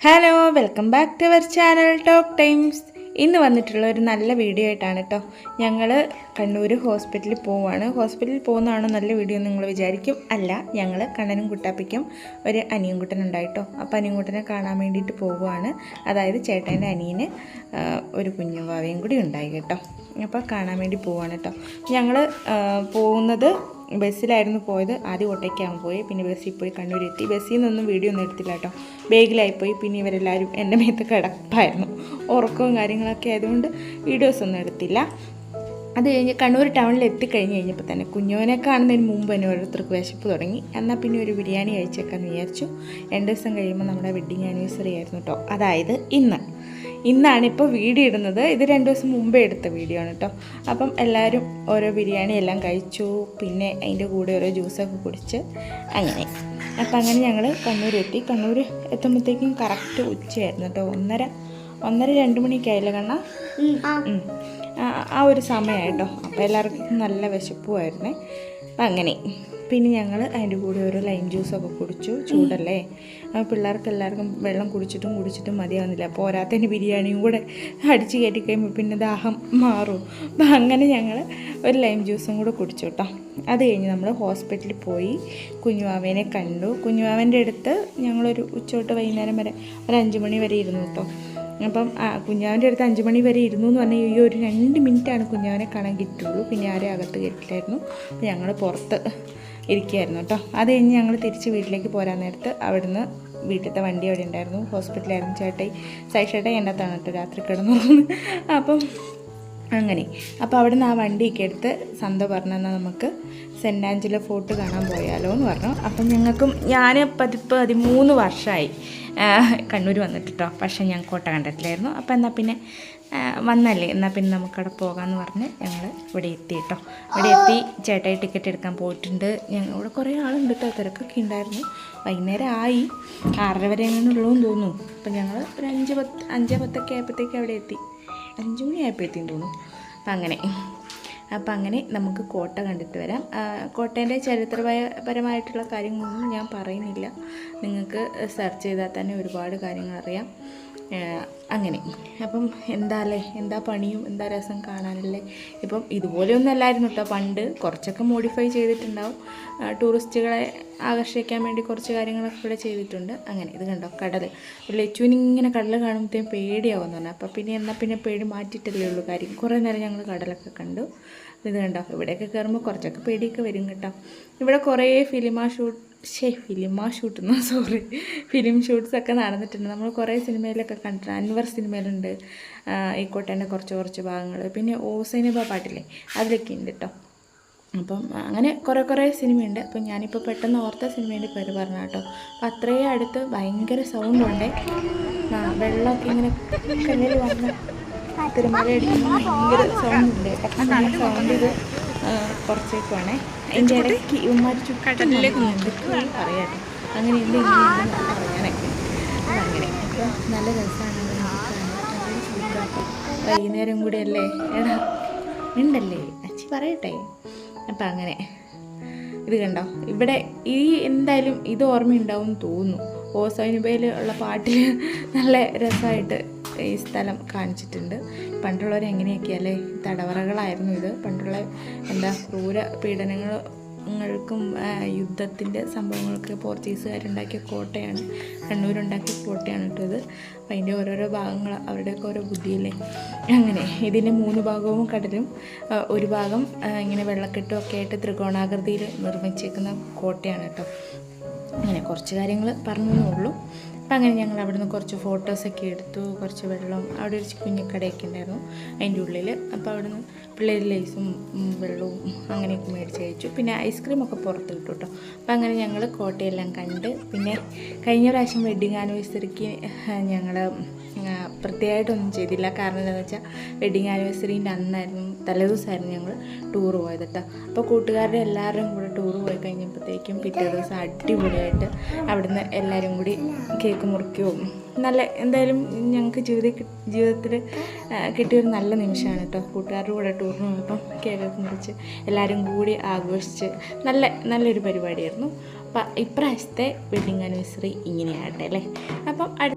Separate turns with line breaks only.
Hello welcome back to our channel Talk Times ഇന്ന് വന്നിട്ടുള്ള ഒരു നല്ല വീഡിയോ ആയിട്ടാണ് കേട്ടോ ഞങ്ങൾ കണ്ണൂർ ഹോസ്പിറ്റലിൽ പോവുകയാണ് ഹോസ്പിറ്റലിൽ പോകുന്നതാണോ നല്ല വീഡിയോ നിങ്ങൾ വിചാരിക്കും. അല്ല ഞങ്ങൾ കണ്ണനും കുട്ടാപ്പിക്കും ഒരു അനിയൻകുട്ടൻ ഉണ്ടായിട്ടോ അപ്പോൾ അനിയൻകുട്ടനെ കാണാൻ വേണ്ടിയിട്ട് പോവുകയാണ്. അതായത് ചേട്ടന്റെ അനിയന് ഒരു ഒരു കുഞ്ഞുവാവയും കൂടി ഉണ്ടായി കേട്ടോ. അപ്പോൾ കാണാൻ വേണ്ടി പോവുകയാണ് കേട്ടോ ഞങ്ങൾ പോകുന്നത് ബസ്സിലായിരുന്നു പോയത്. ആദ്യം ഓട്ടോയ്ക്കാണ് പോയി. പിന്നെ ബസ്സിൽ പോയി കണ്ണൂരെത്തി. ബസ്സിൽ നിന്നൊന്നും വീഡിയോ ഒന്നും എടുത്തില്ല കേട്ടോ. ബേഗിലായിപ്പോയി. പിന്നെ ഇവരെല്ലാവരും എന്റെ മേത്ത് കിടപ്പായിരുന്നു. ഉറക്കവും കാര്യങ്ങളൊക്കെ ആയതുകൊണ്ട് വീഡിയോസ് ഒന്നും എടുത്തില്ല. അത് കഴിഞ്ഞ് കണ്ണൂർ ടൗണിൽ എത്തിക്കഴിഞ്ഞ് കഴിഞ്ഞപ്പോൾ തന്നെ കുഞ്ഞോനെ കാണുന്നതിന് മുമ്പ് തന്നെ ഓരോരുത്തർക്ക് വിശപ്പ് തുടങ്ങി. എന്നാൽ പിന്നെ ഒരു ബിരിയാണി കഴിച്ചേക്കാന്ന് വിചാരിച്ചു. രണ്ട് ദിവസം കഴിയുമ്പോൾ നമ്മുടെ വെഡ്ഡിങ് ആനിവേഴ്സറി ആയിരുന്നു കേട്ടോ. അതായത് ഇന്ന്. ഇന്നാണ് ഇപ്പോൾ വീഡിയോ ഇടുന്നത്. ഇത് രണ്ട് ദിവസം മുമ്പേ എടുത്ത വീഡിയോ ആണ് കേട്ടോ അപ്പം എല്ലാവരും ഓരോ ബിരിയാണി എല്ലാം കഴിച്ചു. പിന്നെ അതിന്റെ കൂടെ ഓരോ ജ്യൂസൊക്കെ കുടിച്ച് അങ്ങനെ. അപ്പം അങ്ങനെ ഞങ്ങൾ കണ്ണൂർ എത്തി. കണ്ണൂർ എത്തുമ്പോഴത്തേക്കും കറക്റ്റ് ഉച്ചയായിരുന്നു കേട്ടോ ഒന്നര ഒന്നര രണ്ട് മണിയൊക്കെ ആയില്ല കണ്ണ? ആ- ആ ഒരു സമയമായിട്ടോ അപ്പോൾ എല്ലാവർക്കും നല്ല വിശപ്പുമായിരുന്നേ അപ്പം അങ്ങനെ. പിന്നെ ഞങ്ങൾ അതിന്റെ കൂടെ ഒരു ലൈം ജ്യൂസൊക്കെ കുടിച്ചു. ചൂടല്ലേ? ആ പിള്ളേർക്ക് എല്ലാവർക്കും വെള്ളം കുടിച്ചിട്ടും കുടിച്ചിട്ടും മതിയാവുന്നില്ല. പോരാത്തതിന് ബിരിയാണിയും കൂടെ അടിച്ച് കയറ്റി കഴിയുമ്പോൾ പിന്നെ ദാഹം മാറും. അപ്പം അങ്ങനെ ഞങ്ങൾ ഒരു ലൈം ജ്യൂസും കൂടെ കുടിച്ചു കേട്ടോ അത് കഴിഞ്ഞ് നമ്മൾ ഹോസ്പിറ്റലിൽ പോയി. കുഞ്ഞുവാവേനെ കണ്ടു. കുഞ്ഞുവാവന്റെ അടുത്ത് ഞങ്ങളൊരു ഉച്ചോട്ട് വൈകുന്നേരം വരെ ഒരു അഞ്ച് മണി വരെ ഇരുന്നു കേട്ടോ അപ്പം കുഞ്ഞാവിന്റെ അടുത്ത് അഞ്ച് മണി വരെ ഇരുന്നു എന്ന് പറഞ്ഞാൽ ഈ ഒരു രണ്ട് മിനിറ്റാണ് കുഞ്ഞാവിനെ കാണാൻ കിട്ടുള്ളൂ പിന്നെ ആരെയും അകത്ത് കയറ്റില്ലായിരുന്നു. ഞങ്ങൾ പുറത്ത് ഇരിക്കുകയായിരുന്നു കേട്ടോ. അത് കഴിഞ്ഞ് ഞങ്ങൾ തിരിച്ച് വീട്ടിലേക്ക് പോരാൻ നേരത്ത് അവിടുന്ന് വീട്ടിലത്തെ വണ്ടി അവിടെ ഉണ്ടായിരുന്നു. ഹോസ്പിറ്റലായിരുന്നു ചേട്ടായി. സൈ ചേട്ടായി എന്റെ അകത്താണ് കേട്ടോ രാത്രി കിടന്നു അപ്പം അങ്ങനെ. അപ്പോൾ അവിടെ നിന്ന് ആ വണ്ടിയൊക്കെ എടുത്ത് സന്ത പറഞ്ഞെന്നാൽ നമുക്ക് സെന്റ് ആഞ്ചലോ ഫോർട്ട് കാണാൻ പോയാലോ എന്ന് പറഞ്ഞു. അപ്പം ഞങ്ങൾക്കും ഞാൻ പതിപ്പ് പതിമൂന്ന് വർഷമായി കണ്ണൂർ വന്നിട്ടോ പക്ഷേ ഞാൻ കോട്ട കണ്ടിട്ടില്ലായിരുന്നു. അപ്പോൾ എന്നാൽ പിന്നെ വന്നല്ലേ. എന്നാൽ പിന്നെ നമുക്കവിടെ പോകാമെന്ന് പറഞ്ഞ് ഞങ്ങൾ ഇവിടെ എത്തി കേട്ടോ ഇവിടെ എത്തി ചേട്ടായി ടിക്കറ്റ് എടുക്കാൻ പോയിട്ടുണ്ട്. ഞങ്ങൾ ഇവിടെ കുറേ ആളുണ്ട് കേട്ടോ തിരക്കൊക്കെ ഉണ്ടായിരുന്നു. വൈകുന്നേരം ആയി. ആറര വരെ അങ്ങനെ ഉള്ളൂ തോന്നുന്നു. അപ്പം ഞങ്ങൾ ഒരു അഞ്ച് പത്ത് അഞ്ച് പത്തൊക്കെ ആയപ്പോഴത്തേക്ക് അവിടെ എത്തി. അഞ്ച് മണി ആയപ്പോഴത്തേക്കും തോന്നുന്നു. അപ്പം അങ്ങനെ. അപ്പം അങ്ങനെ നമുക്ക് കോട്ട കണ്ടിട്ട് വരാം. കോട്ടേന്റെ ചരിത്രപരമായിട്ടുള്ള കാര്യങ്ങളൊന്നും ഞാൻ പറയുന്നില്ല. നിങ്ങൾക്ക് സെർച്ച് ചെയ്താൽ തന്നെ ഒരുപാട് കാര്യങ്ങൾ അറിയാം. അങ്ങനെ. അപ്പം എന്താ അല്ലേ എന്താ പണിയും? എന്താ രസം കാണാനല്ലേ? ഇപ്പം ഇതുപോലെയൊന്നും അല്ലായിരുന്നു കേട്ടോ പണ്ട് കുറച്ചൊക്കെ മോഡിഫൈ ചെയ്തിട്ടുണ്ടാവും. ടൂറിസ്റ്റുകളെ ആകർഷിക്കാൻ വേണ്ടി കുറച്ച് കാര്യങ്ങളൊക്കെ ഇവിടെ ചെയ്തിട്ടുണ്ട്. അങ്ങനെ ഇത് കണ്ടോ? കടൽ ലെച്ചുവിന് ഇങ്ങനെ കടൽ കാണുമ്പോഴത്തേക്കും പേടിയാവുമെന്ന് പറഞ്ഞു. അപ്പോൾ പിന്നെ എന്നാൽ പിന്നെ പേടി മാറ്റിയിട്ടല്ലേ ഉള്ളൂ കാര്യം. കുറേ നേരം ഞങ്ങൾ കടലൊക്കെ കണ്ടു. ഇത് കണ്ടോ? ഇവിടെയൊക്കെ കയറുമ്പോൾ കുറച്ചൊക്കെ പേടിയൊക്കെ വരും കേട്ടോ. ഇവിടെ കുറേ ഫിലിമ ഷൂട്ട് ഷേ ഫിലിമ ഷൂട്ടെന്നോ സോറി ഫിലിം ഷൂട്ട്സൊക്കെ നടന്നിട്ടുണ്ട്. നമ്മൾ കുറേ സിനിമയിലൊക്കെ കണ്ടിട്ടുണ്ട്. അൻവർ സിനിമയിലുണ്ട്. ഈ കോട്ടേന്റെ കുറച്ച് കുറച്ച് ഭാഗങ്ങൾ പിന്നെ ഓസൈനബ പാട്ടില്ലേ അതിലൊക്കെ ഉണ്ട് കേട്ടോ അപ്പം അങ്ങനെ കുറേ കുറേ സിനിമയുണ്ട്. അപ്പം ഞാനിപ്പോൾ പെട്ടെന്ന് ഓർത്ത സിനിമേന്റെ പേര് പറഞ്ഞു കേട്ടോ അപ്പം അത്രയും അടുത്ത് ഭയങ്കര സൗണ്ട് ഉണ്ട്. ആ വെള്ളമൊക്കെ ഇങ്ങനെ കല്ലിൽ വന്ന് തിരുമല അടിക്കുന്ന ഭയങ്കര സൗണ്ട് ഉണ്ട്. അപ്പം നല്ല സൗണ്ട് ഇത് കുറച്ചേക്കുവാണേ. അതിന്റെ ഇടയ്ക്ക് ഉമ്മാരി ചുറ്റും പറയാം അങ്ങനെ എന്തെങ്കിലും ഇങ്ങനെ പറയാനൊക്കെ. അങ്ങനെ അപ്പം നല്ല രസമാണ് വൈകുന്നേരം കൂടെ അല്ലേ എടാ ഉണ്ടല്ലേ? അച്ചി പറയട്ടെ. അപ്പം അങ്ങനെ. ഇത് കണ്ടോ? ഇവിടെ ഈ എന്തായാലും ഇത് ഓർമ്മയുണ്ടാവും തോന്നുന്നു. ഓസോനുബയിൽ ഉള്ള പാട്ടിൽ നല്ല രസമായിട്ട് ഈ സ്ഥലം കാണിച്ചിട്ടുണ്ട്. പണ്ടുള്ളവർ എങ്ങനെയൊക്കെയല്ലേ തടവറകളായിരുന്നു ഇത്. പണ്ടുള്ള എന്താ ക്രൂര പീഡനങ്ങൾക്കും യുദ്ധത്തിന്റെ സംഭവങ്ങൾക്ക് പോർച്ചുഗീസുകാരുണ്ടാക്കിയ കോട്ടയാണ്. കണ്ണൂരുണ്ടാക്കിയ കോട്ടയാണ് കേട്ടോ ഇത്. അപ്പം അതിന്റെ ഓരോരോ ഭാഗങ്ങൾ അവരുടെയൊക്കെ ഓരോ ബുദ്ധിയല്ലേ? അങ്ങനെ ഇതിന്റെ മൂന്ന് ഭാഗവും കടലും ഒരു ഭാഗം ഇങ്ങനെ വെള്ളക്കെട്ടും ഒക്കെ ആയിട്ട് ത്രികോണാകൃതിയിൽ നിർമ്മിച്ചേക്കുന്ന കോട്ടയാണ് കേട്ടോ. അങ്ങനെ കുറച്ച് കാര്യങ്ങൾ പറഞ്ഞു ഉള്ളൂ. അപ്പം അങ്ങനെ ഞങ്ങൾ അവിടുന്ന് കുറച്ച് ഫോട്ടോസൊക്കെ എടുത്തു കുറച്ച് വെള്ളം അവിടെ ഒരു കുഞ്ഞിക്കടയൊക്കെ കടയൊക്കെ ഉണ്ടായിരുന്നു അതിന്റെ ഉള്ളിൽ അപ്പോൾ അവിടുന്ന് പിള്ളേർ ലൈസും വെള്ളവും അങ്ങനെയൊക്കെ മേടിച്ച് കഴിച്ചു. പിന്നെ ഐസ്ക്രീമൊക്കെ പുറത്ത് കിട്ടും കേട്ടോ അപ്പം അങ്ങനെ ഞങ്ങൾ കോട്ടയെല്ലാം കണ്ട് പിന്നെ കഴിഞ്ഞ പ്രാവശ്യം വെഡിങ് ആനിവേഴ്സറിക്ക് ഞങ്ങൾ പ്രത്യേകമായിട്ടൊന്നും ചെയ്തില്ല. കാരണം എന്താണെന്ന് വെച്ചാൽ വെഡിങ് ആനിവേഴ്സറീന്റെ അന്നായിരുന്നു തലേദിവസമായിരുന്നു ഞങ്ങൾ ടൂർ പോയത് കേട്ടോ അപ്പോൾ കൂട്ടുകാരുടെ എല്ലാവരും കൂടെ ടൂർ പോയി കഴിഞ്ഞപ്പോഴത്തേക്കും പിറ്റേ ദിവസം അടിപൊളിയായിട്ട് അവിടുന്ന് എല്ലാവരും കൂടി കേക്ക് മുറിക്കുകയും നല്ല എന്തായാലും ഞങ്ങൾക്ക് ജീവിത ജീവിതത്തിൽ കിട്ടിയൊരു നല്ല നിമിഷമാണ് കേട്ടോ കൂട്ടുകാരുടെ കൂടെ ടൂറിന് പോയപ്പം കേക്കൊക്കെ മുറിച്ച് എല്ലാവരും കൂടി ആഘോഷിച്ച് നല്ല നല്ലൊരു പരിപാടിയായിരുന്നു. അപ്പം ഇപ്രാവശ്യത്തെ വെഡിങ് ആനിവേഴ്സറി ഇങ്ങനെയാകട്ടെ അല്ലേ? അപ്പം